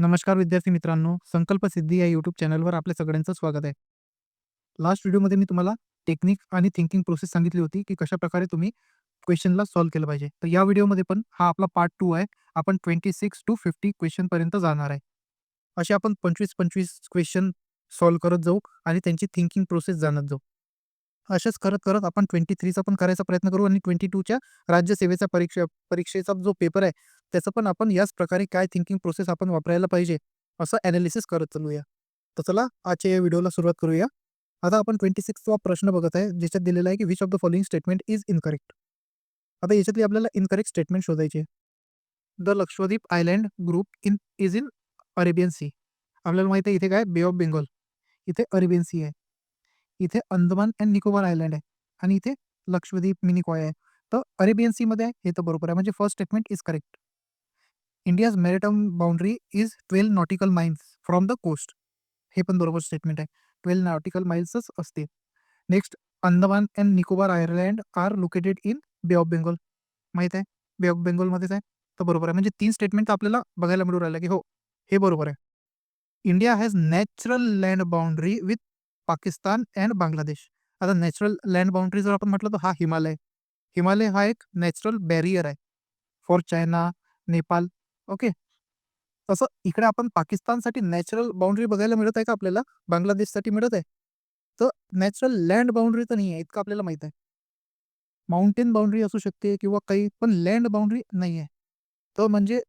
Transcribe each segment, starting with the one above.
नमस्कार विद्यार्थी मित्रांनो संकल्प सिद्धी या यूट्यूब चॅनलवर आपल्या सगळ्यांचं स्वागत आहे. लास्ट व्हिडिओमध्ये मी तुम्हाला टेक्निक आणि थिंकिंग प्रोसेस सांगितली होती की कशा प्रकारे तुम्ही क्वेश्चनला सॉल्व्ह केलं पाहिजे. तर या व्हिडिओमध्ये पण हा आपला पार्ट टू आहे. आपण ट्वेंटी सिक्स टू फिफ्टी क्वेश्चनपर्यंत जाणार आहे. असे आपण पंचवीस पंचवीस क्वेश्चन सॉल्व्ह करत जाऊ आणि त्यांची थिंकिंग प्रोसेस जाणत जाऊ. अशाच करत करत आपण ट्वेंटी थ्रीचा पण करायचा प्रयत्न करू आणि ट्वेंटी टूच्या राज्यसेवेचा परीक्षा परीक्षेचा जो पेपर आहे त्याचं पण आपण याच प्रकारे काय थिंकिंग प्रोसेस आपण वापरायला पाहिजे असं ॲनालिसिस करत चालूया. तर चला आजच्या या व्हिडिओला सुरुवात करूया. आता आपण ट्वेंटी सिक्सचा प्रश्न बघत आहे ज्याच्यात दिलेला आहे की which of the following statement is incorrect आता याच्यातली आपल्याला इनकरेक्ट स्टेटमेंट शोधायची the Lakshadweep island group in is in Arabian sea आपल्याला माहिती आहे इथे काय? बे ऑफ बेंगॉल इथे अरेबियन सी आहे. इथे अंदमान अँड निकोबार आयलँड आहे. आणि इथे लक्षद्वीप मिनिकॉय आहे. तर अरेबियन सीमध्ये आहे हे तर बरोबर आहे. म्हणजे first statement is correct India's maritime boundary is twelve nautical miles from the coast हे पण बरोबर स्टेटमेंट आहे. ट्वेल्व नॉटिकल माइल्सच असते next Andaman and Nicobar island are located in bay of Bengal माहीत आहे? बे ऑफ बेंगॉलमध्येच आहे. तर बरोबर आहे. म्हणजे तीन स्टेटमेंट तर आपल्याला बघायला मिळू राहिलं की हो हे बरोबर आहे. India has natural land boundary with Pakistan and Bangladesh आता नॅचरल लँड बाउंड्री जर आपण म्हटलं तर हा हिमालय. हिमालय हा एक नॅचरल बॅरियर आहे. For China Nepal okay. तसं इकडे आपण पाकिस्तानसाठी नॅचरल बाउंड्री बघायला मिळत आहे का आपल्याला? बांगलादेशसाठी मिळत आहे. तर नॅचरल लँड बाउंड्री तर नाही आहे इतकं आपल्याला माहीत आहे. माउंटेन बाउंड्री असू शकते किंवा काही पण लँड बाउंड्री नाही आहे तर म्हणजे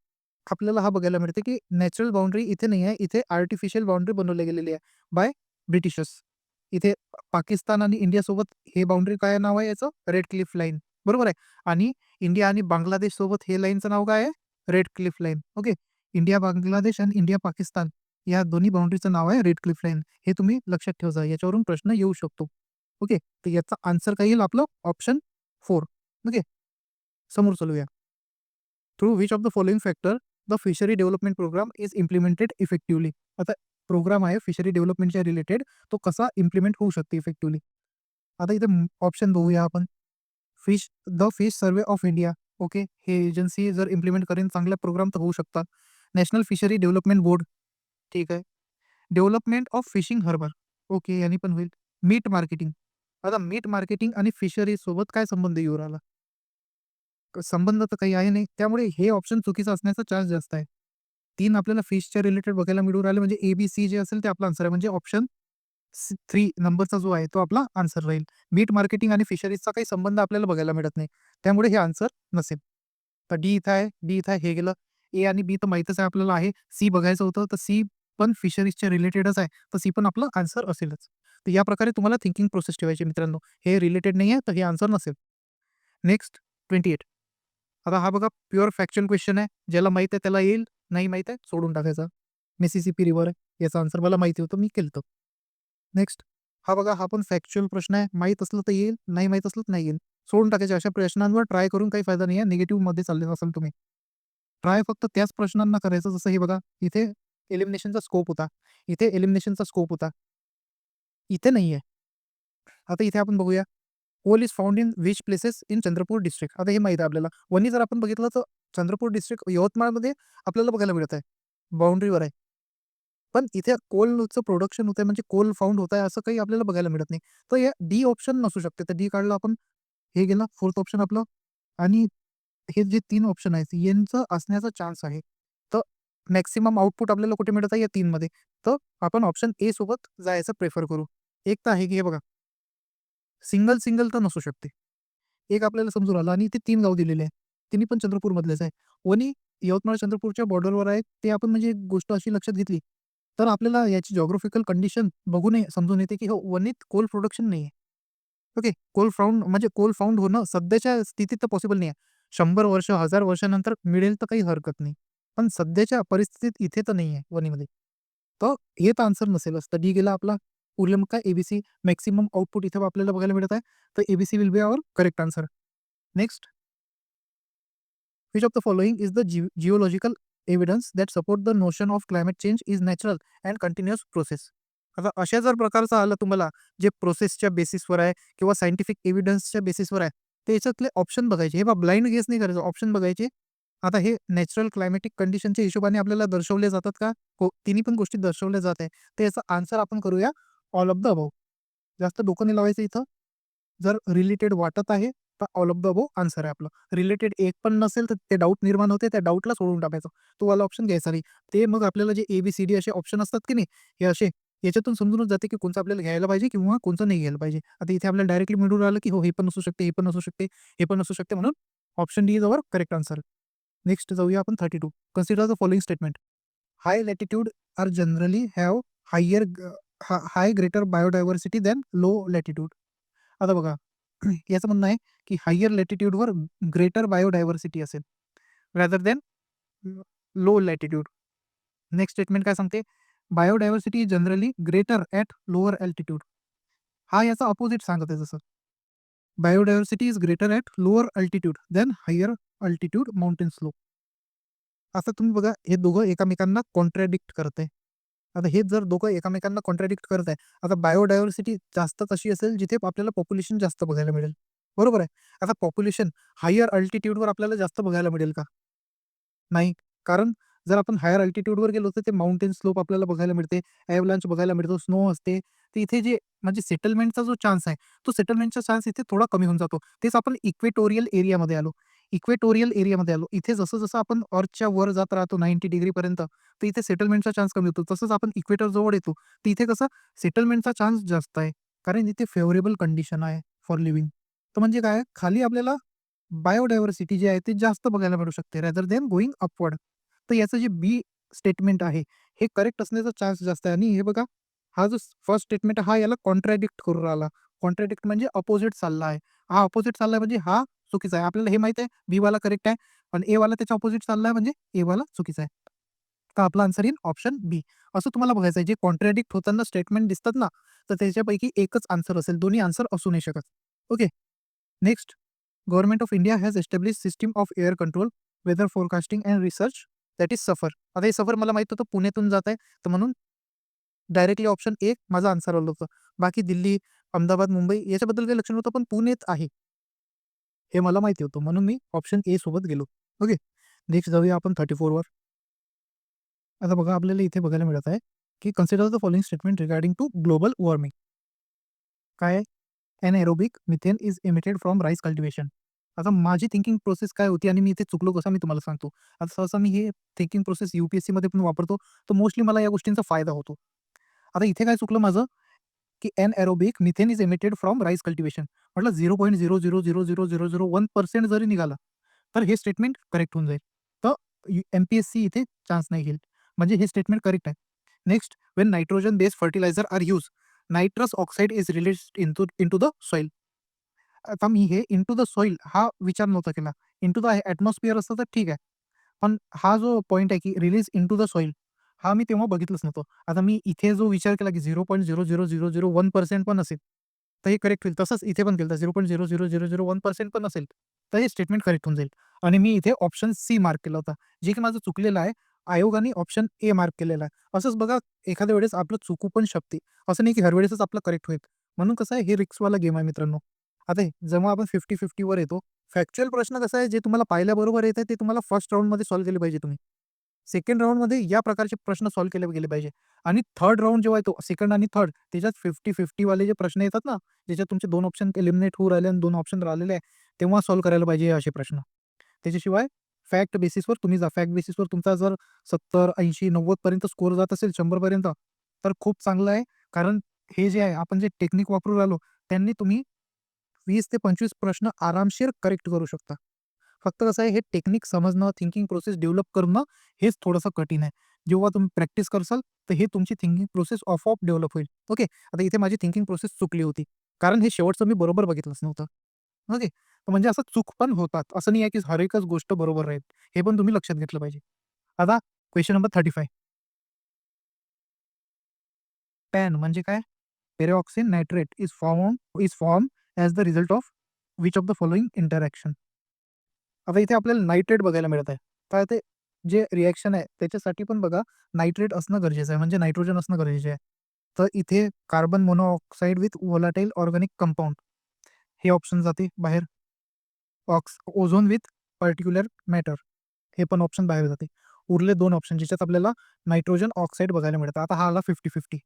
आपल्याला हा बघायला मिळते की नॅचरल बाउंड्री इथे नाही आहे इथे आर्टिफिशियल बाउंड्री बनवली गेलेली आहे बाय ब्रिटिशर्स. इथे पाकिस्तान आणि इंडियासोबत हे बाउंड्री काय नाव आहे याचं? Radcliffe line. बरोबर आहे. आणि इंडिया आणि बांगलादेश सोबत हे लाईनचं नाव काय आहे? Radcliffe line okay India Bangladesh आणि इंडिया पाकिस्तान या दोन्ही बाउंड्रीचं नाव आहे रेड क्लिफ लाईन हे तुम्ही लक्षात ठेवा याच्यावरून प्रश्न येऊ शकतो. ओके तर याचा आन्सर काय येईल आपलं? ऑप्शन फोर ओके समोर चालूया. Through which of the following factor the fishery development program is implemented effectively आता प्रोग्राम आहे फिशरी डेव्हलपमेंटच्या रिलेटेड तो कसा इम्प्लिमेंट होऊ शकते इफेक्टिव्हली आता इथे ऑप्शन बघूया आपण. Fish the fish survey of India okay हे एजन्सी जर इम्प्लिमेंट करेन चांगल्या प्रोग्राम तर होऊ शकतात. नॅशनल फिशरी डेव्हलपमेंट बोर्ड ठीक आहे. Development of fishing harbour okay यांनी पण होईल. मीट मार्केटिंग आता मीट मार्केटिंग आणि फिशरी सोबत काय संबंध येऊ राहिला? संबंध तर काही आहे नाही. त्यामुळे हे ऑप्शन चुकीचं असण्याचा चान्स जास्त आहे. तीन आपल्याला फिशच्या रिलेटेड बघायला मिळू राहिले म्हणजे ए बी सी जे असेल ते आपला आन्सर आहे. म्हणजे ऑप्शन थ्री नंबरचा जो आहे तो आपला आन्सर राहील. मीट मार्केटिंग आणि फिशरीजचा काही संबंध आपल्याला बघायला मिळत नाही. त्यामुळे हे आन्सर नसेल. तर डी इथं आहे डी इथं आहे हे गेलं. ए आणि बी तर माहीतच आहे आपल्याला आहे. सी बघायचं होतं तर सी पण फिशरीजच्या रिलेटेडच आहे. तर सी पण आपलं आन्सर असेलच. तर या प्रकारे तुम्हाला थिंकिंग प्रोसेस ठेवायची मित्रांनो. हे रिलेटेड नाही आहे तर हे आन्सर नसेल. Next twenty eight. आता हा बघा प्युअर फॅक्च्युअल क्वेश्चन आहे. ज्याला माहीत आहे त्याला येईल नाही माहीत आहे सोडून टाकायचा. मेसिसिपी रिव्हर आहे याचा आन्सर मला माहिती होतं मी केलं नेक्स्ट हा बघा हा पण फॅक्च्युअल प्रश्न आहे. माहीत असलं तर येईल नाही माहीत असलं तर नाही येईल. सोडून टाकायचे अशा प्रश्नांवर ट्राय करून काही फायदा नाही आहे निगेटिव्हमध्ये चालले असाल तुम्ही. ट्राय फक्त त्याच प्रश्नांना करायचं. जसं हे बघा इथे एलिमिनेशनचा स्कोप होता. इथे एलिमिनेशनचा स्कोप होता. इथे नाही आहे आता इथे आपण बघूया. Coal is found in which places in Chandrapur district आता हे माहीत आहे आपल्याला. वनी जर आपण बघितलं तर चंद्रपूर डिस्ट्रिक्ट यवतमाळमध्ये आपल्याला बघायला मिळत आहे बाउंड्रीवर आहे. पण इथे कोलचं प्रोडक्शन होतंय म्हणजे कोल फाउंड होत आहे असं काही आपल्याला बघायला मिळत नाही. तर या डी ऑप्शन नसू शकते. तर डी काढलं आपण हे गेलं फोर्थ ऑप्शन आपलं आणि हे जे तीन ऑप्शन आहेत यांचं असण्याचा चान्स आहे. तर मॅक्सिमम आउटपुट आपल्याला कुठे मिळत आहे? या तीनमध्ये. तर आपण ऑप्शन ए सोबत जायचं प्रेफर करू. एक तर आहे की हे बघा. सिंगल सिंगल तर नसू शकते. एक आपल्याला समजून आलं आणि इथे तीन गाव दिलेले आहे तिन्ही पण चंद्रपूरमधलेच आहे. वनी यवतमाळ चंद्रपूरच्या बॉर्डरवर आहे ते आपण म्हणजे एक गोष्ट अशी लक्षात घेतली तर आपल्याला याची जॉग्राफिकल कंडिशन बघून समजून येते की हो वनीत कोल प्रोडक्शन नाही आहे ओके कोल फाउंड म्हणजे कोल फाउंड होणं सध्याच्या स्थितीत तर पॉसिबल नाही आहे शंभर वर्ष हजार वर्षानंतर मिळेल तर काही हरकत नाही. पण सध्याच्या परिस्थितीत इथे तर नाही आहे वनीमध्ये तर हे तर आन्सर नसेलच तर डी गेला आपला उरलं मग काय? एबीसी मॅक्सिमम आउटपुट इथे आपल्याला बघायला मिळत आहे. तर ABC will be our correct answer next which of the following is the geological evidence that support the notion of climate change is natural and continuous process आता अशा जर प्रकारचं आलं तुम्हाला जे प्रोसेसच्या बेसिसवर आहे किंवा सायंटिफिक एव्हिडन्सच्या बेसिसवर आहे ते याच्यातले ऑप्शन बघायचे. हे बा ब्लाइंड गेस नाही करायचं ऑप्शन बघायचे. आता हे नॅचरल क्लायमॅटिक कंडिशनच्या हिशोबाने आपल्याला दर्शवले जातात का? हो तिन्ही पण गोष्टी दर्शवल्या जात आहे. तर याचा आन्सर आपण करूया ऑल ऑफ द अबव जास्त डोकं नाही लावायचं इथं. जर रिलेटेड वाटत आहे all of the above answer आहे आपलं. रिलेटेड एक पण नसेल तर ते डाऊट निर्माण होते त्या डाऊटला सोडून टाकायचं. तो वाला ऑप्शन घ्यायचा नाही. ते मग आपल्याला जे ए बी सी डी असे ऑप्शन असतात की नाही हे असे याच्यातून समजूनच जाते की कोणतं आपल्याला घ्यायला पाहिजे किंवा कोणतं नाही घ्यायला पाहिजे. आता इथे आपल्याला डायरेक्टली मिळून राहिलं की हो हे पण असू शकते हे पण असू शकते हे पण असू शकते म्हणून option D is our correct answer next जाऊया आपण thirty two consider the following statement high latitude are generally have higher high greater biodiversity than low latitude आता बघा याचं म्हणणं आहे की हायर लॅटिट्यूडवर ग्रेटर बायोडायव्हर्सिटी असेल. Rather than low latitude next statement काय सांगते? Biodiversity generally greater at lower altitude हा याचा अपोजिट सांगत आहे जसं. Biodiversity is greater at lower altitude than higher altitude mountain slope असं तुम्ही बघा हे दोघं एकमेकांना कॉन्ट्रॅडिक्ट करत आहे आता हे जर दोघं एकमेकांना कॉन्ट्रॅडिक्ट करत आहे आता बायोडायव्हर्सिटी जास्त तशी असेल जिथे आपल्याला पॉप्युलेशन जास्त बघायला मिळेल. बरोबर आहे? आता पॉप्युलेशन हायर अल्टिट्यूडवर आपल्याला जास्त बघायला मिळेल का? नाही. कारण जर आपण हायर अल्टिट्यूडवर गेलो तर ते माउंटेन स्लोप आपल्याला बघायला मिळते ॲव्हलांच बघायला मिळतो स्नो असते. तर इथे जे म्हणजे सेटलमेंटचा जो चान्स आहे तो सेटलमेंटचा चान्स इथे थोडा कमी होऊन जातो. तेच आपण इक्वेटोरियल एरियामध्ये आलो. इक्वेटोरियल एरियामध्ये आलो. इथे जसं जसं आपण अर्थच्या वर जात राहतो नाईन्टी डिग्रीपर्यंत तर इथे सेटलमेंटचा चान्स कमी होतो. तसंच आपण इक्वेटर जवळ येतो तर इथे कसं सेटलमेंटचा चान्स जास्त आहे. कारण इथे फेवरेबल कंडिशन आहे फॉर लिव्हिंग. तर म्हणजे काय खाली आपल्याला बायोडायव्हर्सिटी जी आहे ते जास्त बघायला मिळू शकते रॅदर देन गोईंग अपवर्ड तर याचं जे बी स्टेटमेंट आहे हे करेक्ट असण्याचा चान्स जास्त आहे. आणि हे बघा हा जो फर्स्ट स्टेटमेंट हा याला कॉन्ट्रॅडिक्ट करून राहिला. कॉन्ट्रॅडिक्ट म्हणजे अपोजिट चालला आहे. हा अपोजिट चाललाय म्हणजे हा चुकीचा आहे. आपल्याला हे माहीत आहे बी वाला करेक्ट आहे. पण ए वाला त्याच्या अपोजिट चाललाय म्हणजे ए वाला चुकीचा आहे. तर आपला आन्सर येईल ऑप्शन बी असं तुम्हाला बघायचं आहे. जे कॉन्ट्रॅडिक्ट होताना स्टेटमेंट दिसतात ना तर त्याच्यापैकी एकच आन्सर असेल. दोन्ही आन्सर असू नाही शकत. Okay next government of India has establish system of air control weather forecasting and research that is SAFAR आता हे सफर मला माहीत होतं पुण्यातून जात आहे. तर म्हणून डायरेक्टली ऑप्शन एक माझा आन्सर आलं होतं. बाकी दिल्ली अहमदाबाद मुंबई याच्याबद्दल काही लक्ष होतं पण पुण्यात आहे. हे मला माहिती होतं म्हणून मी ऑप्शन ए सोबत गेलो. ओके नेक्स्ट जाऊया आपण थर्टी फोरवर आता बघा आपल्याला इथे बघायला मिळत आहे की consider the following statement regarding to global warming काय anaerobic methane is emitted from rice cultivation आता माझी थिंकिंग प्रोसेस काय होती आणि मी इथे चुकलो कसं मी तुम्हाला सांगतो. आता सहसा मी हे थिंकिंग प्रोसेस युपीएससी मध्ये पण वापरतो तर मोस्टली मला या गोष्टींचा फायदा होतो. आता इथे काय चुकलं माझं? की anaerobic methane is emitted from rice cultivation म्हटलं zero point zero zero zero zero zero zero one percent जरी निघाला तर हे स्टेटमेंट करेक्ट होऊन जाईल तर एम पी एस सी इथे चान्स नाही घेईल म्हणजे हे स्टेटमेंट करेक्ट आहे next when nitrogen based fertiliser are use nitrous oxide is release into into the soil आता मी हे टू द सॉईल हा विचार नव्हता केला टू द ॲटमॉस्फिअर असतं तर ठीक आहे पण हा जो पॉईंट आहे की release into the soil हा मी तेव्हा बघितलंच नव्हतं. आता मी इथे जो विचार केला की zero point zero zero zero zero one percent पण असेल तर हे करेक्ट होईल. तसंच इथे पण केलं तर zero point zero zero zero zero one percent पण असेल तर हे स्टेटमेंट करेक्ट होऊन जाईल. आणि मी इथे ऑप्शन सी मार्क केला होता जे की माझं चुकलेलं आहे. आयोगाने ऑप्शन ए मार्क केलेला आहे. असंच बघा एखाद्या वेळेस आपलं चुकू पण शकते. असं नाही की हर वेळेसच आपलं करेक्ट होईल. म्हणून कसं आहे हे रिक्सवाला गेम आहे मित्रांनो. आता हे जेव्हा आपण फिफ्टी फिफ्टीवर येतो फॅक्च्युअल प्रश्न कसा आहे जे तुम्हाला पाहिल्याबरोबर येत आहे ते तुम्हाला फर्स्ट राऊंडमध्ये सॉल्व्ह केले पाहिजे तुम्ही. सेकंड राऊंडमध्ये या प्रकारचे प्रश्न सॉल्व्ह केले गेले पाहिजे. आणि थर्ड राऊंड जेव्हा येतो सेकंड आणि थर्ड त्याच्यात फिफ्टी फिफ्टीवाले जे प्रश्न येतात ना ज्याच्यात तुमचे दोन ऑप्शन एलिमिनेट होऊ राहिले आणि दोन ऑप्शन राहिलेले आहे तेव्हा सॉल्व्ह करायला पाहिजे हे असे प्रश्न. त्याच्याशिवाय फॅक्ट बेसिसवर तुम्ही जा. फॅक्ट बेसिसवर तुमचा जर सत्तर ऐंशी नव्वदपर्यंत स्कोर जात असेल शंभरपर्यंत तर खूप चांगलं आहे. कारण हे जे आहे आपण जे टेक्निक वापरून राहिलो त्यांनी तुम्ही वीस ते पंचवीस प्रश्न आरामशीर करेक्ट करू शकता. फक्त कसं आहे हे टेक्निक समजणं थिंकिंग प्रोसेस डेव्हलप करणं हेच थोडंसं कठीण आहे. जेव्हा तुम्ही प्रॅक्टिस करसाल तर हे तुमची thinking process of of develop होईल. ओके आता इथे माझी थिंकिंग प्रोसेस चुकली होती. कारण हे शेवटचं मी बरोबर बघितलंच नव्हतं. ओके म्हणजे असं चूक पण होतात. असं नाही आहे की हर एकच गोष्ट बरोबर राहील. हे पण तुम्ही लक्षात घेतलं पाहिजे. आता question number thirty five PAN म्हणजे काय? Peroxin nitrate is form is form as the result of which of the following interaction आता इथे आपल्याला नायट्रेट बघायला मिळत आहे तर ते जे रिॲक्शन आहे त्याच्यासाठी पण बघा नायट्रेट असणं गरजेचं आहे. म्हणजे नायट्रोजन असणं गरजेचं आहे. तर इथे carbon monoxide with volatile organic compound हे ऑप्शन जाते बाहेर. Ox ozone with particular matter हे पण ऑप्शन बाहेर जाते. उरले दोन ऑप्शन ज्याच्यात आपल्याला नायट्रोजन ऑक्साईड बघायला मिळतं. आता हा आला फिफ्टी फिफ्टी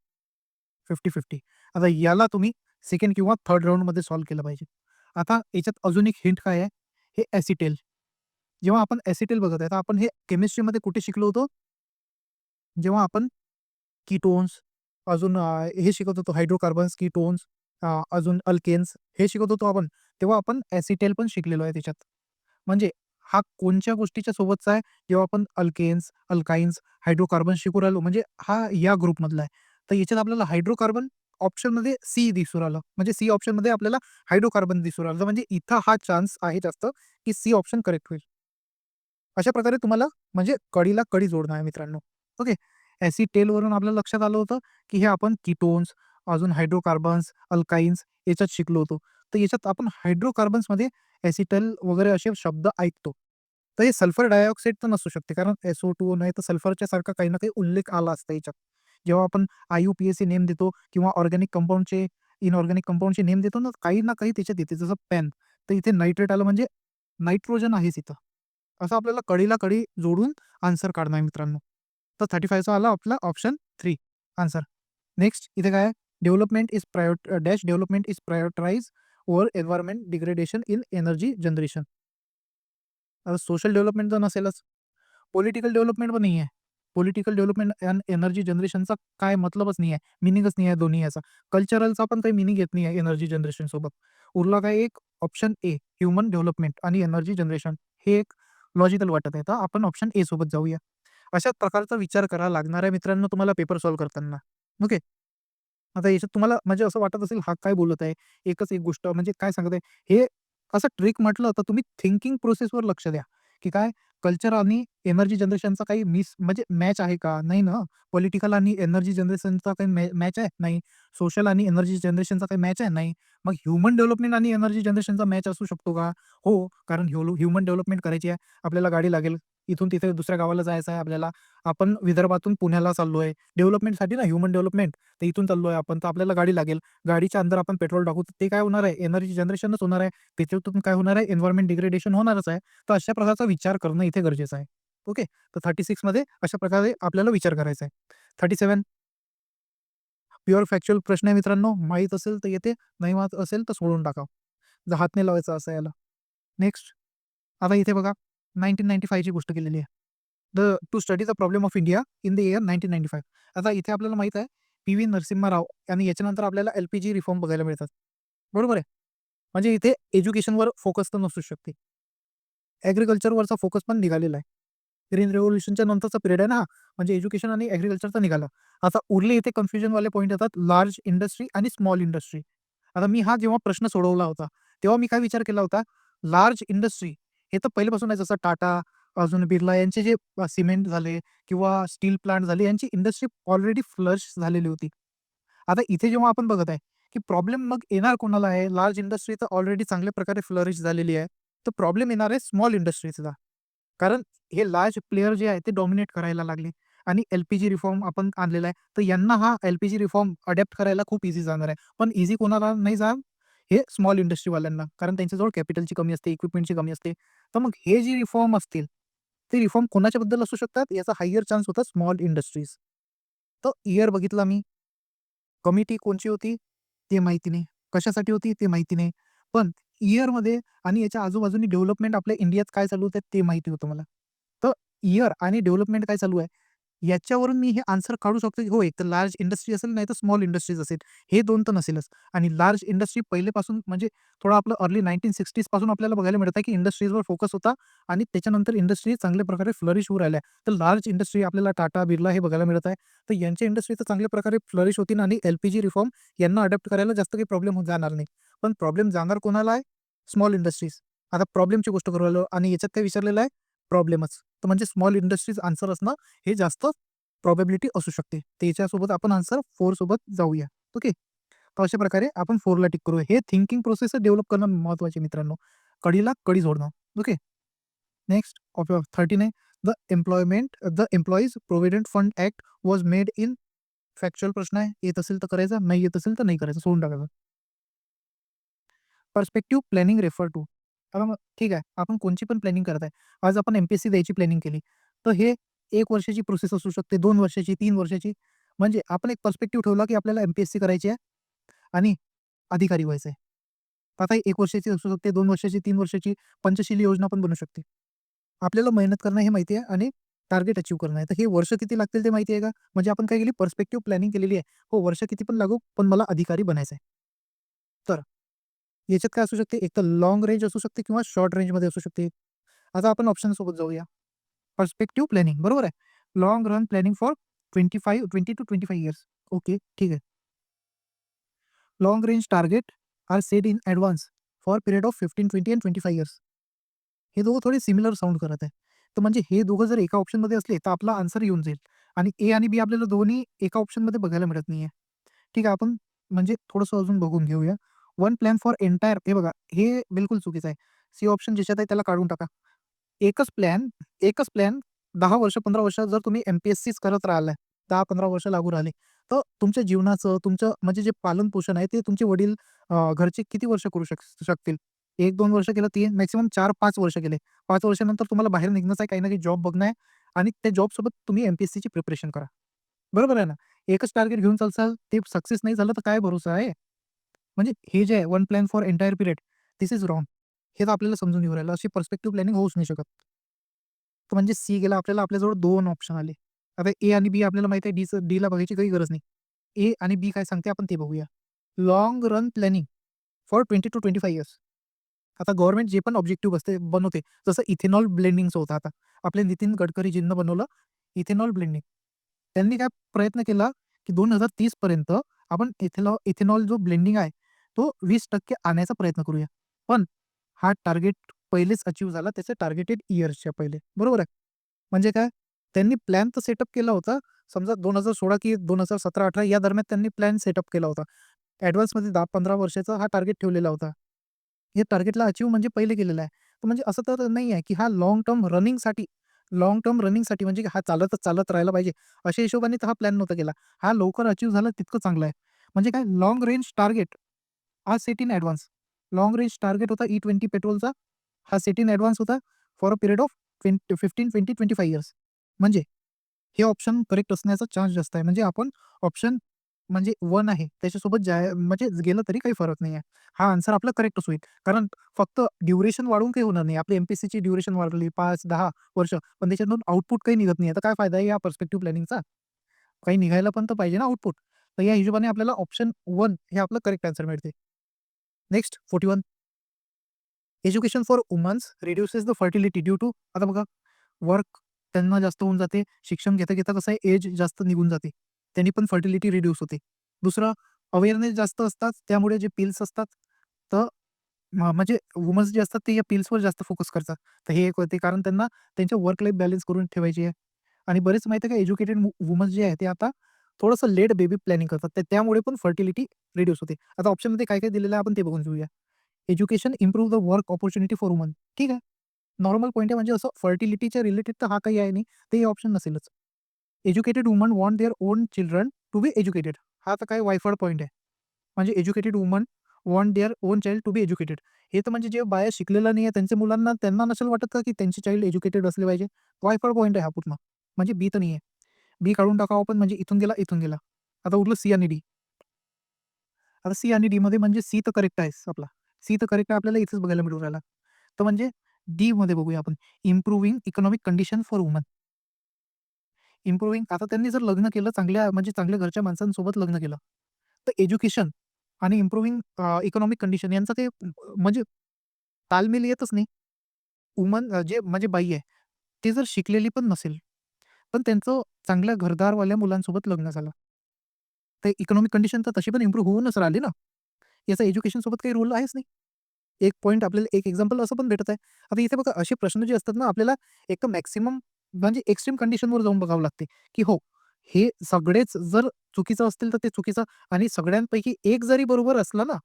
फिफ्टी फिफ्टी आता याला तुम्ही सेकंड किंवा थर्ड राऊंडमध्ये सॉल्व्ह केलं पाहिजे. आता याच्यात अजून एक हिंट काय आहे? हे ॲसिटेल जेव्हा आपण ॲसिटेल बघत आहे तर आपण हे केमिस्ट्रीमध्ये कुठे शिकलो होतो? जेव्हा आपण कीटोन्स अजून हे शिकत होतो हायड्रोकार्बन्स कीटोन्स अजून अल्केन्स हे शिकत होतो आपण तेव्हा आपण ॲसिटेल पण शिकलेलो आहे त्याच्यात. म्हणजे हा कोणत्या गोष्टीच्या सोबतचा आहे? जेव्हा आपण अल्केन्स अल्काइन्स हायड्रोकार्बन शिकू राहिलो म्हणजे हा या ग्रुपमधला आहे. तर याच्यात आपल्याला हायड्रोकार्बन ऑप्शनमध्ये सी दिसून राहिलं. म्हणजे सी ऑप्शनमध्ये आपल्याला हायड्रोकार्बन दिसून राहिलं. म्हणजे इथं हा चान्स आहे जास्त की सी ऑप्शन करेक्ट होईल. अशा प्रकारे तुम्हाला म्हणजे कडीला कडी जोडणं आहे मित्रांनो. ओके. ॲसिटेलवरून आपल्याला लक्षात आलं होतं की हे आपण किटोन्स अजून हायड्रोकार्बन्स अल्काइन्स याच्यात शिकलो होतो. तर याच्यात आपण हायड्रोकार्बन्समध्ये ॲसिटल वगैरे असे शब्द ऐकतो. तर हे सल्फर डायऑक्साईड तर नसू शकते. कारण एसओ टू नाही तर सल्फरच्या सारखा काही ना काही उल्लेख आला असता याच्यात. जेव्हा आपण I U P A C name देतो किंवा ऑर्गॅनिक कंपाऊंडचे इनऑर्गॅनिक कंपाऊंडचे नेम देतो ना काही ना काही त्याच्यात येते. जसं पॅन तर इथे नायट्रेट आलं म्हणजे नायट्रोजन आहेच इथं. असं आपल्याला कडीला कडी जोडून आन्सर काढणार आहे मित्रांनो. तर थर्टी फायचा आला आपला ऑप्शन थ्री आन्सर नेक्स्ट इथे काय development is prio dash development is prioritize over environment degradation in energy generation social development तर नसेलच. पॉलिटिकल डेव्हलपमेंट पण नाही आहे पॉलिटिकल डेव्हलपमेंट अँड एनर्जी जनरेशनचा काय मतलबच नाही आहे मिनिंगच नाही आहे दोन्ही याचा. कल्चरलचा पण काही मिनिंग येत नाही आहे एनर्जी जनरेशन सोबत. उरला काय एक ऑप्शन ए ह्युमन डेव्हलपमेंट आणि एनर्जी जनरेशन हे एक लॉजिकल वाटत आहे. तर आपण ऑप्शन ए सोबत जाऊया. अशा प्रकारचा विचार करा लागणार आहे मित्रांनो तुम्हाला पेपर सॉल्व्ह करताना. ओके आता याच्यात तुम्हाला म्हणजे असं वाटत असेल हा काय बोलत आहे? एकच एक गोष्ट म्हणजे काय सांगत आहे? हे असं ट्रिक म्हटलं तर तुम्ही थिंकिंग प्रोसेसवर लक्ष द्या. की काय कल्चर आणि एनर्जी जनरेशनचा काही मिस म्हणजे मॅच आहे का? नाही ना. पॉलिटिकल आणि एनर्जी जनरेशनचा काही मॅच आहे? नाही. सोशल आणि एनर्जी जनरेशनचा काही मॅच आहे? नाही. मग ह्युमन डेव्हलपमेंट आणि एनर्जी जनरेशनचा मॅच असू शकतो का? हो कारण ह्युमन डेव्हलपमेंट करायची आहे. आपल्याला गाडी लागेल. इथून तिथे दुसऱ्या गावाला जायचं आहे आपल्याला. आपण विदर्भातून पुण्याला चाललो आहे डेव्हलपमेंटसाठी ना ह्युमन डेव्हलपमेंट. तर इथून चाललो आहे आपण. तर आपल्याला गाडी लागेल. गाडीच्या अंदर आपण पेट्रोल टाकू. तर ते काय होणार आहे? एनर्जी जनरेशनच होणार आहे. त्याच्यातून काय होणार आहे? एन्व्हायरमेंट डिग्रेडेशन होणारच आहे. तर अशा प्रकारचा विचार करणं इथे गरजेचं आहे. ओके? तर थर्टी सिक्समध्ये अशा प्रकारे आपल्याला विचार करायचा आहे. थर्टी सेवन प्युअर फॅक्च्युअल प्रश्न आहे मित्रांनो. माहीत असेल तर येते. नाही माहीत असेल तर सोडून टाका. जर हात नाही लावायचा असं याला. नेक्स्ट. आता इथे बघा. नाईन्टीन नाईन्टी फायची गोष्ट केलेली आहे. The to study the problem of India in the year nineteen ninety five. आता इथे आपल्याला माहीत आहे पी व्ही नरसिम्हा राव आणि याच्यानंतर आपल्याला एल पी जी रिफॉर्म बघायला मिळतात. बरोबर आहे? म्हणजे इथे एज्युकेशनवर फोकस तर नसू शकते. ॲग्रिकल्चरवरचा फोकस पण निघालेला आहे. ग्रीन रेव्होल्युशनच्या नंतरचा पिरियड आहे ना म्हणजे एज्युकेशन आणि ॲग्रिकल्चरचा निघाला. आता उरले इथे कन्फ्युजनवाले पॉईंट येतात लार्ज इंडस्ट्री आणि स्मॉल इंडस्ट्री. आता मी हा जेव्हा प्रश्न सोडवला होता तेव्हा मी काय विचार केला होता? लार्ज इंडस्ट्री हे तर पहिल्यापासून आहे जसं टाटा अजून बिर्ला यांचे जे सिमेंट झाले किंवा स्टील प्लांट झाले यांची इंडस्ट्री ऑलरेडी फ्लश झालेली होती. आता इथे जेव्हा आपण बघत आहे की प्रॉब्लेम मग येणार कोणाला आहे? लार्ज इंडस्ट्री तर ऑलरेडी चांगल्या प्रकारे फ्लरिश झालेली आहे. तर प्रॉब्लेम येणार आहे स्मॉल इंडस्ट्रीचा. कारण हे लार्ज प्लेयर जे आहे ते डॉमिनेट करायला लागले. आणि एल पी जी रिफॉर्म आपण आणलेला आहे. तर यांना हा L P G reform adapt करायला खूप इझी जाणार आहे. पण इझी कोणाला नाही जाणार? हे स्मॉल इंडस्ट्रीवाल्यांना कारण त्यांच्याजवळ कॅपिटलची कमी असते इक्विपमेंटची कमी असते. तर मग हे जे रिफॉर्म असतील ते रिफॉर्म कोणाच्या बद्दल असू शकतात? याचा हायर चान्स होता स्मॉल इंडस्ट्रीज तर इयर बघितला मी. कमिटी कोणची होती? ते माहिती नाही. कशासाठी होती? ते माहिती नाही. पण इयरमध्ये आणि याच्या आजूबाजूनी डेव्हलपमेंट आपल्या इंडियात काय चालू होतं ते माहिती होतं मला. तर इयर आणि डेव्हलपमेंट काय चालू आहे? याच्यावरून मी हे आन्सर काढू शकतो की हो एक तर लार्ज इंडस्ट्री असेल नाही तर स्मॉल इंडस्ट्रीज असेल. हे दोन तर नसेलच. आणि लार्ज इंडस्ट्री पहिलेपासून म्हणजे थोडं आपलं अर्ली नाईन्टीन सिक्स्टीजपासून आपल्याला बघायला मिळतं आहे की इंडस्ट्रीजवर फोकस होता आणि त्याच्यानंतर इंडस्ट्री चांगल्या प्रकारे फ्लरिश होऊ राहिल्या. तर लार्ज इंडस्ट्री आपल्याला टाटा बिर्ला हे बघायला मिळत आहे. तर यांच्या इंडस्ट्री तर चांगल्या प्रकारे फ्लरिश होतील आणि एल पी जी रिफॉर्म यांना अडॅप्ट करायला जास्त काही प्रॉब्लेम जाणार नाही. पण प्रॉब्लेम जाणार कोणाला आहे? स्मॉल इंडस्ट्रीज आता प्रॉब्लेमची गोष्ट करू राहिलो आणि याच्यात काय विचारलेलं आहे. प्रॉब्लेमच तर म्हणजे स्मॉल इंडस्ट्रीज आन्सर असणं हे जास्त प्रॉबेबिलिटी असू शकते. त्याच्यासोबत आपण आन्सर फोर सोबत जाऊया. ओके तर अशा प्रकारे आपण फोरला टिक करू हे थिंकिंग प्रोसेस डेव्हलप करणं महत्त्वाचे मित्रांनो. कडीला कडी जोडणं okay next option thirty nine the employment the employees provident fund act was made in factual प्रश्न आहे. येत असेल तर करायचा नाही येत असेल तर नाही करायचं. सोडून टाकायचं. पर्स्पेक्टिव्ह प्लॅनिंग रेफर टू आता मग ठीक आहे, आपण कोणची पण प्लॅनिंग करत आहे. आज आपण एम-पी-एस-सी द्यायची प्लॅनिंग केली, तर हे 1 वर्षाची प्रोसेस असू शकते, 2 वर्षाची, 3 वर्षाची. म्हणजे आपण एक पर्स्पेक्टिव्ह ठेवला, की आपल्याला एम-पी-एस-सी करायची आहे आणि अधिकारी व्हायचं आहे. आता 1 वर्षाची असू शकते, 2 वर्षाची, 3 वर्षाची पंचशील योजना पण बनू शकते. आपल्याला मेहनत करणं हे माहिती आहे आणि टार्गेट अचीव्ह करणं आहे. तर हे वर्ष किती लागतील ते माहिती आहे का? म्हणजे आपण काय केली पर्स्पेक्टिव्ह प्लॅनिंग केलेली आहे. हो, वर्ष किती पण लागो, पण मला अधिकारी बनायचं आहे. तर याच्यात काय असू शकते, एक तर लॉंग रेंज असू शकते किंवा शॉर्ट रेंजमध्ये असू शकते. आता आपण ऑप्शनसोबत जाऊया. पर्स्पेक्टिव्ह प्लॅनिंग बरोबर आहे. Long run planning for 25 20 to 25 years. Okay, ठीक आहे. Long range target are set in advance for period of 15, 20 and 25 years. हे दोघं थोडे सिमिलर साऊंड करत आहे. तर म्हणजे हे दोघं जर एका ऑप्शनमध्ये असले, तर आपला आन्सर येऊन जाईल आणि ए आणि बी आपल्याला दोन्ही एका ऑप्शनमध्ये बघायला मिळत नाही आहे ठीक आहे, आपण म्हणजे थोडंसं अजून बघून घेऊया. वन प्लॅन फॉर एंटायर हे बघा, हे बिलकुल चुकीचं आहे. सी ऑप्शन ज्याच्यात आहे त्याला काढून टाका. एकच प्लॅन एकच प्लॅन दहा वर्ष, 15 वर्ष जर तुम्ही एम-पी-एस-सीच करत राहिलाय, 10-15 वर्ष लागू राहिले, तर तुमच्या जीवनाचं, तुमचं म्हणजे जे पालन-पोषण आहे, ते तुमचे वडील घरचे किती वर्ष करू शक शकतील? 1-2 वर्ष केलं, तीन मॅक्सिमम 4-5 वर्ष केले. पाच वर्षानंतर तुम्हाला बाहेर निघणंच आहे, काही ना काही जॉब बघणं आहे आणि त्या जॉबसोबत तुम्ही एम-पी-एस-सीची प्रिपरेशन करा. बरोबर आहे ना? एकच टार्गेट घेऊन चालसाल, ते सक्सेस नाही झालं, तर काय भरोसा आहे? म्हणजे हे जे आहे one plan for entire period, this is wrong. हे तर आपल्याला समजून येऊ राहिलं. अशी पर्स्पेक्टिव्ह प्लॅनिंग होऊच नाही शकत. तर म्हणजे सी गेला आपल्याला आपल्याजवळ दोन ऑप्शन आले. आता ए आणि बी आपल्याला माहिती आहे, डीचं डीला बघायची काही गरज नाही. ए आणि बी काय सांगते आपण ते बघूया. Long run planning for 20 to 25 years. आता गव्हर्नमेंट जे पण ऑब्जेक्टिव्ह असते बनवते, जसं इथेनॉल ब्लेंडिंगचं होतं आता. आपले नितीन गडकरीजींनी बनवलं इथेनॉल ब्लेंडिंग. त्यांनी काय प्रयत्न केला, की 2030 पर्यंत आपण इथेनॉ इथेनॉल जो ब्लेंडिंग आहे, तो 20% आणायचा प्रयत्न करूया. पण हा टार्गेट पहिलेच अचीव्ह झाला त्याचे टार्गेटेड इयर्सच्या पहिले. बरोबर आहे? म्हणजे काय? त्यांनी प्लॅन तर सेटअप केला होता. समजा 2016 की 2017-18 या दरम्यान त्यांनी प्लॅन सेटअप केला होता. ॲडव्हान्समध्ये 10-15 वर्षाचा हा टार्गेट ठेवलेला होता. हे टार्गेटला अचीव म्हणजे पहिले केलेलं आहे. तर म्हणजे असं तर नाही आहे, की हा लॉंग टर्म रनिंगसाठी लॉंग टर्म रनिंगसाठी म्हणजे हा चालतच चालत राहायला पाहिजे, अशा हिशोबाने तर हा प्लॅन नव्हता केला. हा लवकर अचीव्ह झाला तितकं चांगलं आहे. म्हणजे काय लॉंग रेंज टार्गेट हा set in advance. Long range target होता e ई-20 पेट्रोलचा. हा सेट इन ॲडव्हान्स होता for a period of 20 15, 20, 25 years. म्हणजे हे ऑप्शन करेक्ट असण्याचा चान्स जास्त आहे. म्हणजे आपण ऑप्शन म्हणजे वन आहे त्याच्यासोबत जाय म्हणजे गेलं तरी काही फरक नाही आहे. हा आन्सर आपला करेक्टच होईल. कारण फक्त ड्युरेशन वाढवून काही होणार नाही. आपली एम पी सीची ड्युरेशन वाढली 5-10 वर्ष, पण त्याच्यातून आउटपुट काही निघत नाही. तर काय फायदा आहे या पर्स्पेक्टिव्ह प्लॅनिंगचा? काही निघायला पण तर पाहिजे ना आउटपुट. तर या हिशोबाने आपल्याला ऑप्शन वन हे आपलं करेक्ट आन्सर मिळते. Next 41 education for womens reduces the fertility due to आता बघा वर्क त्यांना जास्त होऊन जाते. शिक्षण घेता-घेता कसं आहे एज जास्त निघून जाते. त्यांनी पण फर्टिलिटी रिड्यूस होते. दुसरं अवेअरनेस जास्त असतात. त्यामुळे जे पिल्स असतात, तर म्हणजे वुमन्स जे असतात ते या पिल्सवर जास्त फोकस करतात. तर हे एक होते कारण त्यांना त्यांच्या वर्क लाईफ बॅलन्स करून ठेवायची आहे. आणि बरेच माहिती आहे का एज्युकेटेड वुमन्स जे आहे ते आता थोडंसं लेट बेबी प्लॅनिंग करतात. तर त्यामुळे पण फर्टिलिटी रिड्यूस होते. आता ऑप्शनमध्ये काय-काय दिलेलं आहे आपण ते बघून घेऊया. Education improve the work opportunity for woman. ठीक आहे. नॉर्मल पॉईंट आहे म्हणजे असं फर्टिलिटीच्या रिलेटेड तर हा काही आहे नाही. ते ऑप्शन नसेलच. Educated woman want their own children to be educated. हा तर काय वायफळ पॉईंट आहे. म्हणजे educated woman want their own child to be educated. हे तर म्हणजे जे बाया शिकलेलं नाही आहे त्यांच्या मुलांना त्यांना नसेल वाटत का, की त्यांचे चाइल्ड एज्युकेटेड असले पाहिजे. वायफळ पॉईंट आहे हा पूर्ण. म्हणजे बी तर नाही आहे. बी काढून टाकावं आपण म्हणजे इथून गेला, इथून गेला. आता उरलं सी आणि डी. आता सी आणि डीमध्ये म्हणजे सी तर करेक्ट आहे आपला. सी तर करेक्ट आहे आपल्याला इथेच बघायला मिळून राहिला. तर म्हणजे डी मध्ये बघूया आपण improving economic condition for woman. Improving आता त्यांनी जर लग्न केलं चांगल्या म्हणजे चांगल्या घरच्या माणसांसोबत लग्न केलं, तर एज्युकेशन आणि इम्प्रुव्हिंग इकॉनॉमिक कंडिशन यांचा ते म्हणजे तालमेल येतच नाही. वुमन जे म्हणजे बाई आहे, ती जर शिकलेली पण नसेल, पण त्यांचं चांगल्या घरदारवाल्या मुलांसोबत लग्न झालं. तर इकॉनॉमिक कंडिशन तर तशी पण इम्प्रूव्ह होऊनच राहिली ना. याचा एज्युकेशनसोबत काही रोल आहेच नाही. एक पॉईंट आपल्याला एक एक्झाम्पल असं पण भेटत आहे. आता इथे बघा असे प्रश्न जे असतात ना आपल्याला एक तर मॅक्सिमम म्हणजे एक्स्ट्रीम कंडिशनवर जाऊन बघावं लागते, की हो, हे सगळेच जर चुकीचं असतील तर ते चुकीचं आणि सगळ्यांपैकी एक जरी बरोबर असलं ना,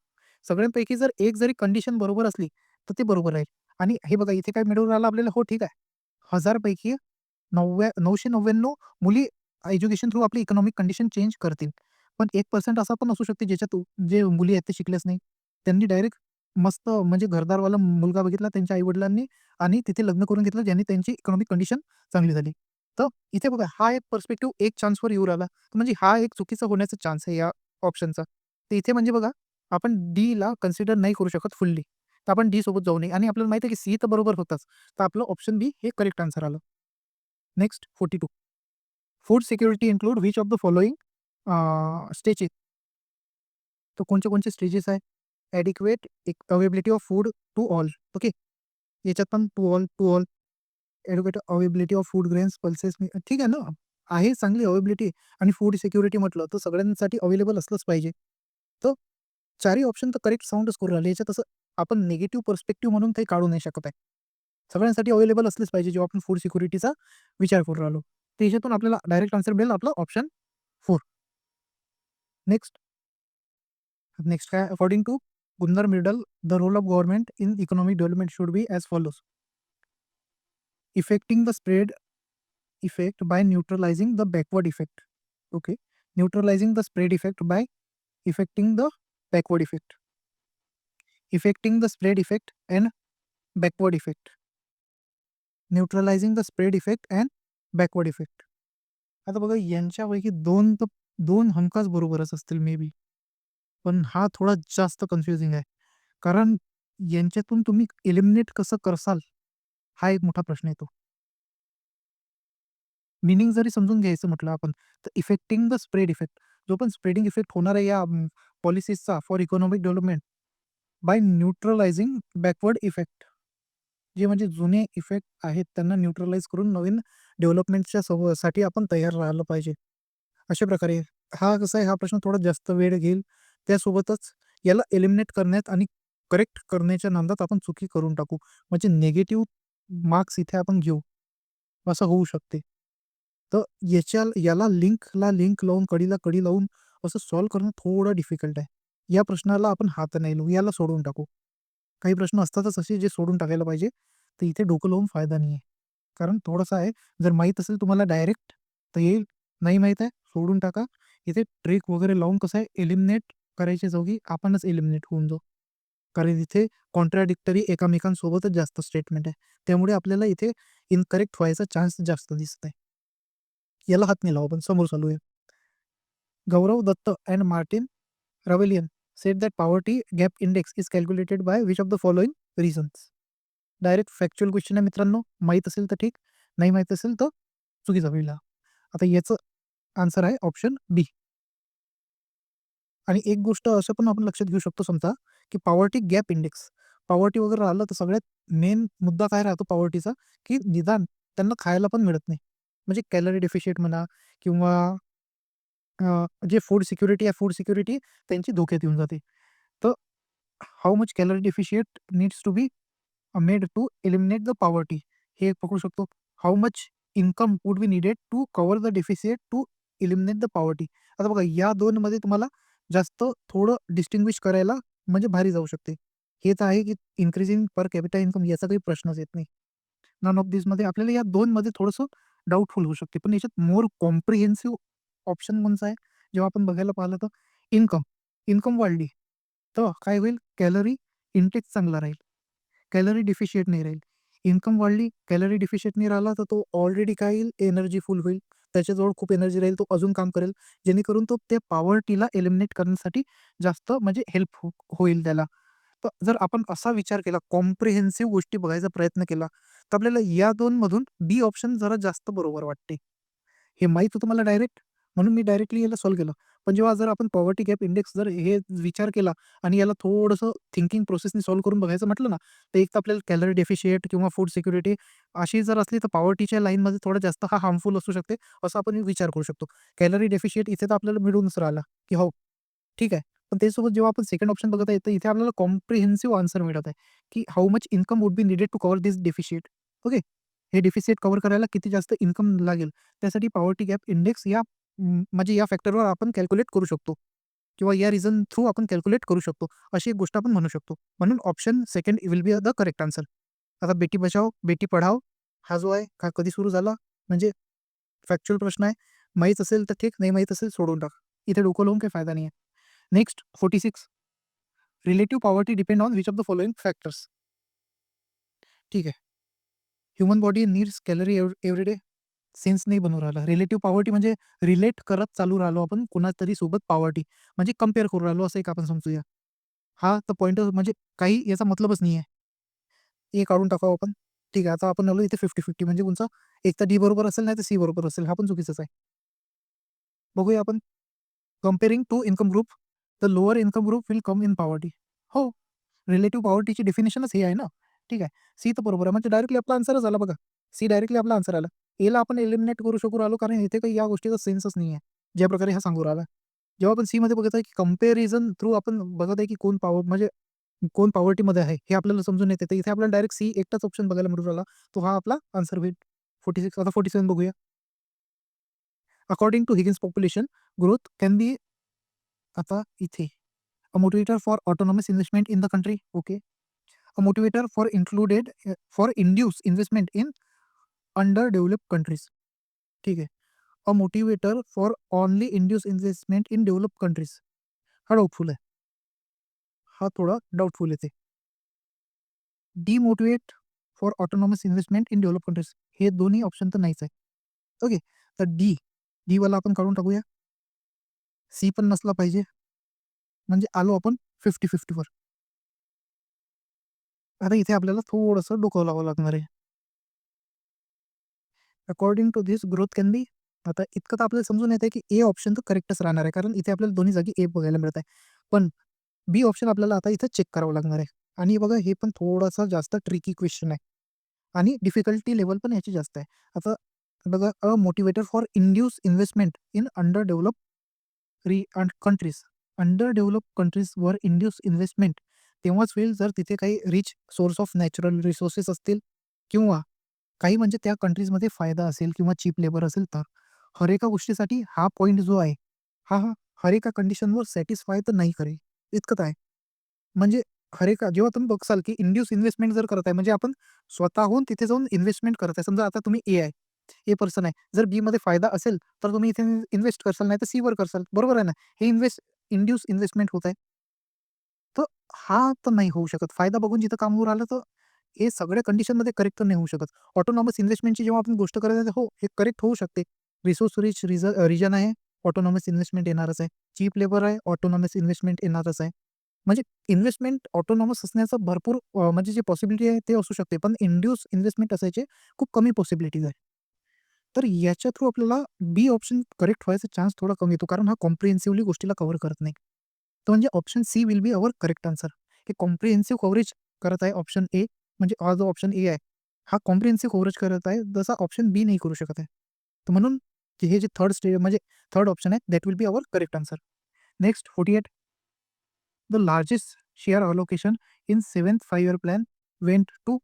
सगळ्यांपैकी जर एक जरी कंडिशन बरोबर असली, तर ते बरोबर राहील. आणि हे बघा इथे काय मिळून राहिलं आपल्याला हो ठीक आहे. 1000 नव्या नऊशे नव्याण्णव मुली एज्युकेशन थ्रू आपली इकॉनॉमिक कंडिशन चेंज करतील. पण एक पर्सेंट असा पण असू शकते ज्याच्यात जे मुली आहेत ते शिकल्याच नाही. त्यांनी डायरेक्ट मस्त म्हणजे घरदारवाला मुलगा बघितला त्यांच्या आई-वडिलांनी आणि तिथे लग्न करून घेतलं ज्यांनी त्यांची इकॉनॉमिक कंडिशन चांगली झाली. तर इथे बघा हा एक पर्स्पेक्टिव्ह एक चान्सवर येऊ राहिला. म्हणजे हा एक चुकीचा होण्याचा चान्स आहे या ऑप्शनचा. तर इथे म्हणजे बघा आपण डीला कन्सिडर नाही करू शकत फुल्ली. तर आपण डी सोबत जाऊ नये आणि आपल्याला माहिती आहे की सी तर बरोबर होताच. तर आपलं ऑप्शन बी हे करेक्ट आन्सर आलं. Next 42 food security which of of the following stages? तर कोणचे कोणते स्टेजेस आहे? Adequate availability of food to all. Okay. याच्यात पण to all, to all. Adequate availability of food grains, pulses ठीक आहे ना. आहे चांगली अवेबिलिटी आणि फूड सिक्युरिटी म्हटलं तर सगळ्यांसाठी अवेलेबल असलंच पाहिजे. तर चारही ऑप्शन तर करेक्ट साऊंडच करू राहिले. याच्यात असं आपण निगेटिव्ह पर्स्पेक्टिव्ह म्हणून काही काढू नाही शकत आहे. सगळ्यांसाठी अवेलेबल असलेच पाहिजे जेव्हा आपण फूड सिक्युरिटीचा विचार करू राहिलो. तर याच्यातून आपल्याला डायरेक्ट आन्सर मिळेल आपलं ऑप्शन फोर नेक्स्ट. नेक्स्ट काय according to Gunnar Myrdal the role of government in economic development should be as follows. Effecting the spread effect by neutralizing the backward effect okay neutralizing the spread effect by effecting the backward effect effecting the spread effect and backward effect Neutralizing the spread effect and backward effect आता बघा यांच्यापैकी दोन तर दोन हमखास बरोबरच असतील may be. पण हा थोडा जास्त कन्फ्युजिंग आहे. कारण यांच्यातून तुम्ही एलिमिनेट कसं करसाल? हा एक मोठा प्रश्न येतो. मीनिंग जरी समजून घ्यायचं म्हटलं आपण, तर इफेक्टिंग द स्प्रेड इफ़ेक्ट जो पण स्प्रेडिंग इफ़ेक्ट होणार आहे या पॉलिसीजचा for economic development by neutralizing backward effect. जे म्हणजे जुने इफेक्ट आहेत त्यांना न्यूट्रलाइज करून नवीन डेव्हलपमेंटच्या सवसाठी आपण तयार राहिलं पाहिजे. अशा प्रकारे हा कसा आहे हा प्रश्न थोडा जास्त वेळ घेईल. त्यासोबतच याला एलिमिनेट करण्यात आणि करेक्ट करण्याच्या नादात आपण चुकी करून टाकू. म्हणजे निगेटिव्ह मार्क्स इथे आपण घेऊ. असं होऊ शकते. तर याच्या याला लिंकला लिंक लावून, कडीला कडी लावून असं सॉल्व्ह करणं थोडं डिफिकल्ट आहे. या प्रश्नाला आपण हात नाही लावू. याला सोडून टाकू. काही प्रश्न असतातच असे जे सोडून टाकायला पाहिजे. तर इथे डोकं लावून फायदा नाही आहे. कारण थोडंसं आहे जर माहीत असेल तुम्हाला डायरेक्ट तर येईल. नाही माहीत आहे सोडून टाका. इथे ट्रेक वगैरे लावून कसं आहे एलिमिनेट करायच्या जागी आपणच एलिमिनेट होऊन जाऊ. कारण इथे कॉन्ट्राडिक्टरी एकामेकांसोबतच जास्त स्टेटमेंट आहे. त्यामुळे आपल्याला इथे इनकरेक्ट व्हायचा चान्स जास्त दिसत आहे. याला हात नाही लावू आपण समोर चालूया. Gaurav Datt and Martin Ravallion said that poverty gap index is calculated by which of the following reasons direct factual question आहे मित्रांनो. माहीत असेल तर ठीक, नाही माहीत असेल तर चुकीचा होईल आता याचं आन्सर आहे ऑप्शन बी. आणि एक गोष्ट असं पण आपण लक्षात घेऊ शकतो समजा, की पॉवर्टी गॅप इंडेक्स. पॉवर्टी वगैरे राहिलं तर सगळ्यात मेन मुद्दा काय राहतो पॉवर्टीचा, की निदान त्यांना खायला पण मिळत नाही. म्हणजे कॅलरी डेफिशिएट म्हणा किंवा जे फूड सिक्युरिटी आहे, फूड सिक्युरिटी त्यांची धोक्यात येऊन जाते. तर how much calorie deficient needs to be made to eliminate the poverty हे एक पकडू शकतो. How much income would be needed to cover the deficit to eliminate the poverty. आता बघा या 2 मध्ये तुम्हाला जास्त थोडं डिस्टिंग्विश करायला म्हणजे भारी जाऊ शकते. हे तर आहे की इन्क्रीजिंग पर कॅपिटा इन्कम याचा काही प्रश्नच येत नाही. नन ऑफ दिसमध्ये आपल्याला या 2 मध्ये थोडंसं डाउटफुल होऊ शकते. पण याच्यात मोर कॉम्प्रिहेन्सिव्ह ऑप्शन कोणचा आहे? जेव्हा आपण बघायला पाहिलं तर इन्कम. इन्कम वाढली, तर काय होईल? कॅलरी इंटेक चांगला राहील. कॅलरी डिफिशियंट नाही राहील. इन्कम वाढली, कॅलरी डिफिशियंट नाही राहिला, तर तो ऑलरेडी काय येईल? एनर्जीफुल होईल. त्याच्याजवळ खूप एनर्जी राहील. तो अजून काम करेल. जेणेकरून तो त्या पॉवर्टीला एलिमिनेट करण्यासाठी जास्त म्हणजे हेल्प हो, होईल त्याला. तर जर आपण असा विचार केला, कॉम्प्रिहेन्सिव्ह गोष्टी बघायचा प्रयत्न केला, तर आपल्याला या 2 मधून बी ऑप्शन जरा जास्त बरोबर वाटते. हे माहीत होतं मला डायरेक्ट, म्हणून मी डायरेक्टली याला सॉल्व्ह केलं. पण जेव्हा जर आपण पॉवर्टी गॅप इंडेक्स जर हे विचार केला आणि याला थोडंसं थिंकिंग प्रोसेसनी सॉल्व्ह करून बघायचं म्हटलं ना, तर एक तर आपल्याला कॅलरी डेफिशिएट किंवा फूड सिक्युरिटी अशी जर असली, तर पॉवर्टीच्या लाईनमध्ये थोडा जास्त हा हार्मफुल असू शकते, असं आपण विचार करू शकतो. कॅलरी डेफिशिएट इथे तर आपल्याला मिळूनच राहिला, की हो, ठीक आहे. पण त्यासोबत जेव्हा आपण सेकंड ऑप्शन बघत आहे, तर इथे आपल्याला कॉम्प्रिहेन्सिव्ह आन्सर मिळत आहे, की how much income would be needed to cover this deficient. Okay. हे डेफिसिट कव्हर करायला किती जास्त इन्कम लागेल, त्यासाठी पॉवर्टी गॅप इंडेक्स या म्हणजे या फॅक्टरवर आपण कॅल्क्युलेट करू शकतो किंवा या रिझन थ्रू आपण कॅल्क्युलेट करू शकतो. अशी एक गोष्ट आपण म्हणू शकतो. म्हणून option second will be the correct answer. आता बेटी बचाओ, बेटी पढाओ हा जो आहे, हा कधी सुरू झाला? म्हणजे फॅक्च्युअल प्रश्न आहे. माहीत असेल तर ठीक, नाही माहीत असेल सोडून टाका. इथे डोकं लावून काही फ़ायदा नाही आहे. Next 46 relative poverty depend on which of the following factors ठीक आहे human body needs calorie every day sense नाही बनवून राहिला. रिलेटिव्ह पॉवर्टी म्हणजे रिलेट करत चालू राहिलो आपण कोणातरी सोबत पॉवर्टी. म्हणजे कंपेअर करू राहिलो असं एक आपण समजूया. हा तर पॉईंट म्हणजे काही याचा मतलबच नाही आहे. हे काढून टाकावं आपण. ठीक आहे आता आपण आलो इथे फिफ्टी फिफ्टी म्हणजे तुमचं एक तर डी बरोबर असेल नाही तर सी बरोबर असेल. हा पण चुकीचाच आहे. बघूया आपण. Comparing to income group. The lower income group will come in poverty. हो. रिलेटिव्ह पॉवर्टीची डेफिनेशनच हे आहे ना. ठीक आहे. सी तर बरोबर आहे. म्हणजे डायरेक्टली आपला आन्सरच आला बघा. सी डायरेक्टली आपला आन्सर आला. एला आपण एलिमिनेट करू शकू राहिलो कारण इथे काही या गोष्टीचा सेन्सच नाही आहे ज्या प्रकारे हा सांगू राहिला. जेव्हा आपण सी मध्ये बघत आहे की कंपॅरिझन थ्रू आपण बघत आहे की कोण पॉवर म्हणजे कोण पॉवर्टीमध्ये आहे हे आपल्याला समजून येते. तर इथे आपल्याला डायरेक्ट सी एकटाच ऑप्शन बघायला मिळू राहिला. तो हा आपला आन्सर होईल. फोर्टी सिक्स आता फोर्टी सेवन बघूया. According to Higgins population growth can be आता इथे. A motivator for autonomous investment in the country okay a motivator for included for induce investment in under develop countries ठीक आहे. A motivator for only induce investment in develop countries हा doubtful आहे. हा थोडा doubtful येते. Demotivate for autonomous investment in develop countries हे दोन्ही option तर नाहीच आहे. ओके तर डी डी वाला आपण काढून टाकूया. सी पण नसला पाहिजे. म्हणजे आलो आपण फिफ्टी फिफ्टीवर आता इथे आपल्याला थोडंसं डोकं लावावं लागणार आहे. According to this growth can be आता इतकं तर आपल्याला समजून येतं की ए ऑप्शन तर करेक्टच राहणार आहे. कारण इथे आपल्याला दोन्ही जागी ए बघायला मिळत आहे पण बी ऑप्शन आपल्याला आता इथं चेक करावं लागणार आहे. आणि बघा हे पण थोडासा जास्त ट्रिकी क्वेश्चन आहे. आणि डिफिकल्टी लेवल पण याची जास्त आहे. आता बघा a motivator for induce investment in under develop री अँड कंट्रीज अंडर डेव्हलप कंट्रीजवर इंड्यूस इन्व्हेस्टमेंट तेव्हाच होईल जर तिथे काही rich source of natural resources असतील किंवा काही म्हणजे त्या कंट्रीजमध्ये फायदा असेल किंवा चीप लेबर असेल तर. हर एका गोष्टीसाठी हा पॉईंट जो आहे हा हा हर एका कंडिशनवर सॅटिस्फाय तर नाही करेल इतकंच आहे. म्हणजे हर एका जेव्हा तुम्ही बघसाल की इंड्यूस इन्व्हेस्टमेंट जर करत आहे म्हणजे आपण स्वतःहून तिथे जाऊन इन्व्हेस्टमेंट करत आहे. समजा आता तुम्ही ए आहे ए पर्सन आहे जर बी मध्ये फायदा असेल तर तुम्ही इथे इन्व्हेस्ट करसाल नाही तर सी वर करसाल. बरोबर आहे ना? हे इन्व्हेस्ट इंड्यूस इन्व्हेस्टमेंट होत आहे. तर हा तर नाही होऊ शकत. फायदा बघून जिथं काम होऊ राहिलं तर हे सगळ्या कंडिशनमध्ये करेक्ट तर नाही होऊ शकत. ऑटोनॉमस इन्व्हेस्टमेंटची जेव्हा आपण गोष्ट करत आहे हो हे करेक्ट होऊ शकते. रिसोर्स रिच रिज रिजन आहे ऑटोनॉमस इन्व्हेस्टमेंट येणारच आहे. चीप लेबर आहे ऑटोनॉमस इन्व्हेस्टमेंट येणारच आहे. म्हणजे इन्व्हेस्टमेंट ऑटोनॉमस असण्याचं भरपूर म्हणजे जे पॉसिबिलिटी आहे ते असू शकते पण इंड्यूस इन्व्हेस्टमेंट असायचे खूप कमी पॉसिबिलिटीज आहे. तर याच्या थ्रू आपल्याला बी ऑप्शन करेक्ट व्हायचा चान्स थोडा कमी येतो कारण हा कॉम्प्रिहेन्सिव्हली गोष्टीला कव्हर करत नाही. तर म्हणजे option C will be our correct answer हे कॉम्प्रिहेन्सिव्ह कव्हरेज करत आहे ऑप्शन ए म्हणजे हा जो ऑप्शन ए आहे हा कॉम्प्रिहेन्सिव्ह कव्हरेज करत आहे जसा ऑप्शन बी नाही करू शकत आहे. तर म्हणून जे हे जे थर्ड स्टेज म्हणजे थर्ड ऑप्शन आहे that will be our correct answer next forty eight the largest share allocation in seventh five year plan went to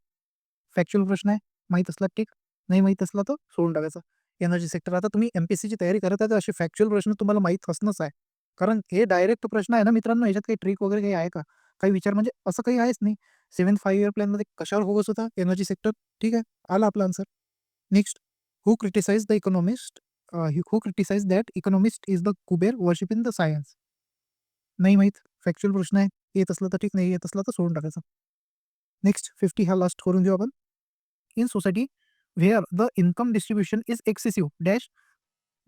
factual प्रश्न आहे. माहीत असला ठीक नाही माहीत असला तर सोडून टाकायचा. एनर्जी सेक्टर आता तुम्ही एम पी सीची तयारी करत आहे तर असे फॅक्च्युअल प्रश्न तुम्हाला माहीत असणंच आहे. कारण हे डायरेक्ट प्रश्न आहे ना मित्रांनो याच्यात काही ट्रिक वगैरे काही आहे का? काही विचार म्हणजे असं काही आहेच नाही. सेवन फाईव्ह इयर प्लॅनमध्ये कशावर फोकस होता? एनर्जी सेक्टर ठीक आहे. आला आपला answer next who criticize the economist who criticize that economist is the Kuber worship in the science नाही माहीत. फॅक्च्युअल प्रश्न आहे. येत असलं तर ठीक नाही येत असलं तर सोडून टाकायचं. नेक्स्ट फिफ्टी हा लास्ट करून घेऊ आपण. In society where the income distribution is excessive dash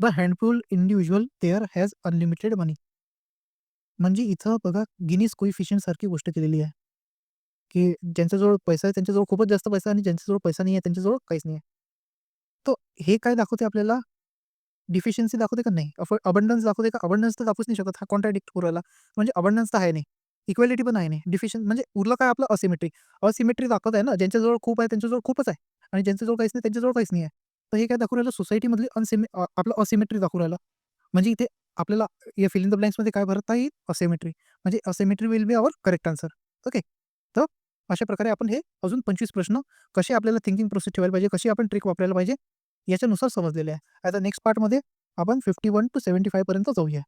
the handful individual there has unlimited money म्हणजे इथं बघा गिनीज कोइफिशियंट सारखी गोष्ट केलेली आहे. की ज्यांच्याजवळ पैसा आहे त्यांच्याजवळ खूपच जास्त पैसा आणि ज्यांच्याजवळ पैसा नाही आहे त्यांच्याजवळ काहीच नाही आहे. तर हे काय दाखवते आपल्याला? डिफिशियन्सी दाखवते का? नाही. अबंडन्स दाखवते का? अबंडन्स तर दाखवूच नाही शकत. हा कॉन्ट्राडिक्ट करू राहिला म्हणजे अबंडन्स तर आहे नाही. इक्वेलिटी पण आहे नाही. डिफिशियन म्हणजे उरलं काय आपलं? असिमेट्री असिमेट्री दाखवत आहे ना? ज्यांच्याजवळ खूप आहे त्यांच्याजवळ खूपच आहे. आणि ज्यांच्याजवळ काहीच नाही त्यांच्याजवळ काहीच नाही आहे. तर हे काय दाखवून राहिलं? सोसायटीमधली अनसिमे आपलं असिमेट्री दाखवू राहिलं. म्हणजे इथे आपल्याला या फिलिंग द ब्लँक्समध्ये काय भरता येईल? असिमेट्री म्हणजे asymmetry will be our correct answer okay तर अशा प्रकारे आपण हे अजून पंचवीस प्रश्न कसे आपल्याला थिंकिंग प्रोसेस ठेवायला पाहिजे कशी आपण ट्रिक वापरायला पाहिजे याच्यानुसार समजलेले आहे. आता नेक्स्ट पार्टमध्ये आपण फिफ्टी वन टू सेव्हन्टी फायपर्यंत जाऊया.